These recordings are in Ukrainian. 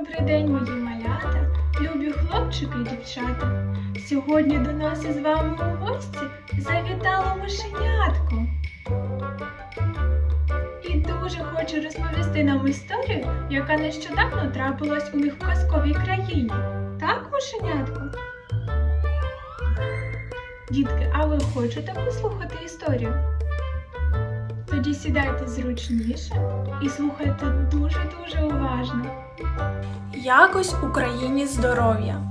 Добрий день, мої малята, любі хлопчики і дівчата. Сьогодні до нас із вами у гості завітало мишенятко. І дуже хоче розповісти нам історію, яка нещодавно трапилась у них в казковій країні. Так, мишенятко? Дітки, а ви хочете послухати історію? Тоді сідайте зручніше і слухайте дуже-дуже уважно. Якось у країні здоров'я.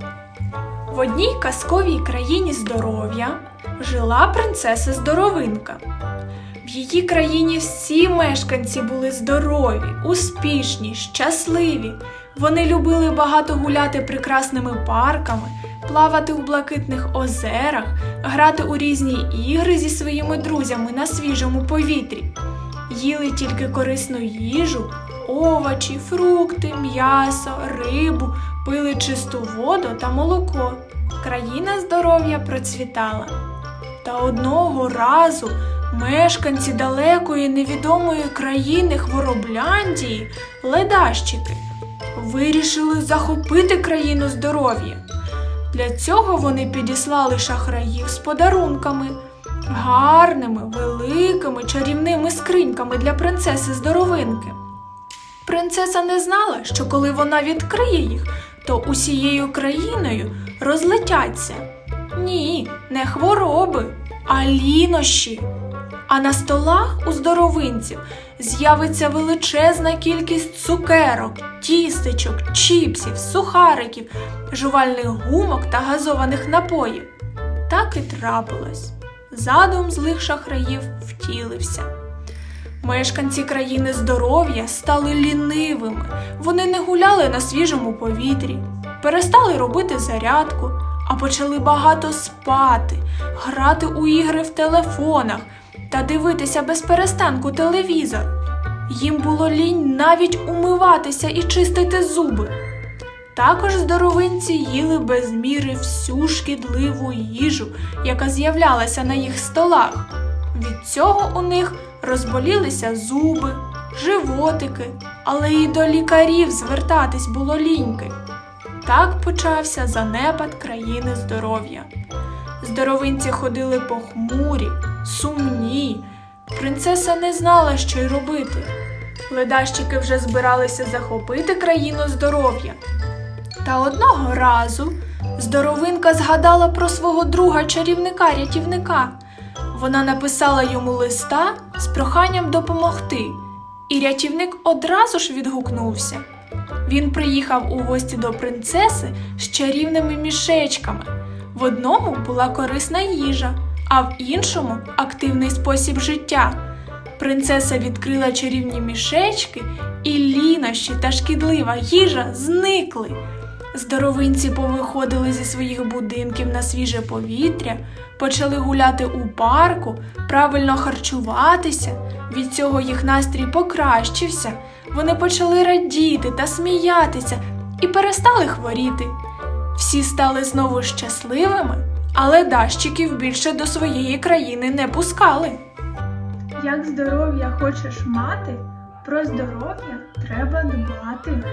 В одній казковій країні здоров'я жила принцеса Здоровинка. В її країні всі мешканці були здорові, успішні, щасливі. Вони любили багато гуляти прекрасними парками, плавати у блакитних озерах, грати у різні ігри зі своїми друзями на свіжому повітрі. Їли тільки корисну їжу, овочі, фрукти, м'ясо, рибу, пили чисту воду та молоко. Країна здоров'я процвітала. Та одного разу мешканці далекої невідомої країни Хворобляндії, ледащики, вирішили захопити країну здоров'я. Для цього вони підіслали шахраїв з подарунками, гарними, великими чарівними скриньками для принцеси здоровинки. Принцеса не знала, що коли вона відкриє їх, то усією країною розлетяться. Ні, не хвороби, а лінощі. А на столах у здоровинців з'явиться величезна кількість цукерок, тістечок, чіпсів, сухариків, жувальних гумок та газованих напоїв. Так і трапилось. Задум злих шахраїв втілився. Мешканці країни здоров'я стали лінивими. Вони не гуляли на свіжому повітрі, перестали робити зарядку, а почали багато спати, грати у ігри в телефонах та дивитися без перестанку телевізор. Їм було лінь навіть умиватися і чистити зуби. Також здоровинці їли без міри всю шкідливу їжу, яка з'являлася на їх столах. Від цього у них розболілися зуби, животики, але і до лікарів звертатись було ліньки. Так почався занепад країни здоров'я. Здоровинці ходили похмурі, сумні. Принцеса не знала, що й робити. Ледащики вже збиралися захопити країну здоров'я. Та одного разу здоровинка згадала про свого друга чарівника-рятівника. Вона написала йому листа з проханням допомогти, і рятівник одразу ж відгукнувся. Він приїхав у гості до принцеси з чарівними мішечками. В одному була корисна їжа, а в іншому активний спосіб життя. Принцеса відкрила чарівні мішечки, і лінощі та шкідлива їжа зникли. Здоровинці повиходили зі своїх будинків на свіже повітря, почали гуляти у парку, правильно харчуватися. Від цього їх настрій покращився. Вони почали радіти та сміятися і перестали хворіти. Всі стали знову щасливими, але дащиків більше до своєї країни не пускали. Як здоров'я хочеш мати, про здоров'я треба дбати.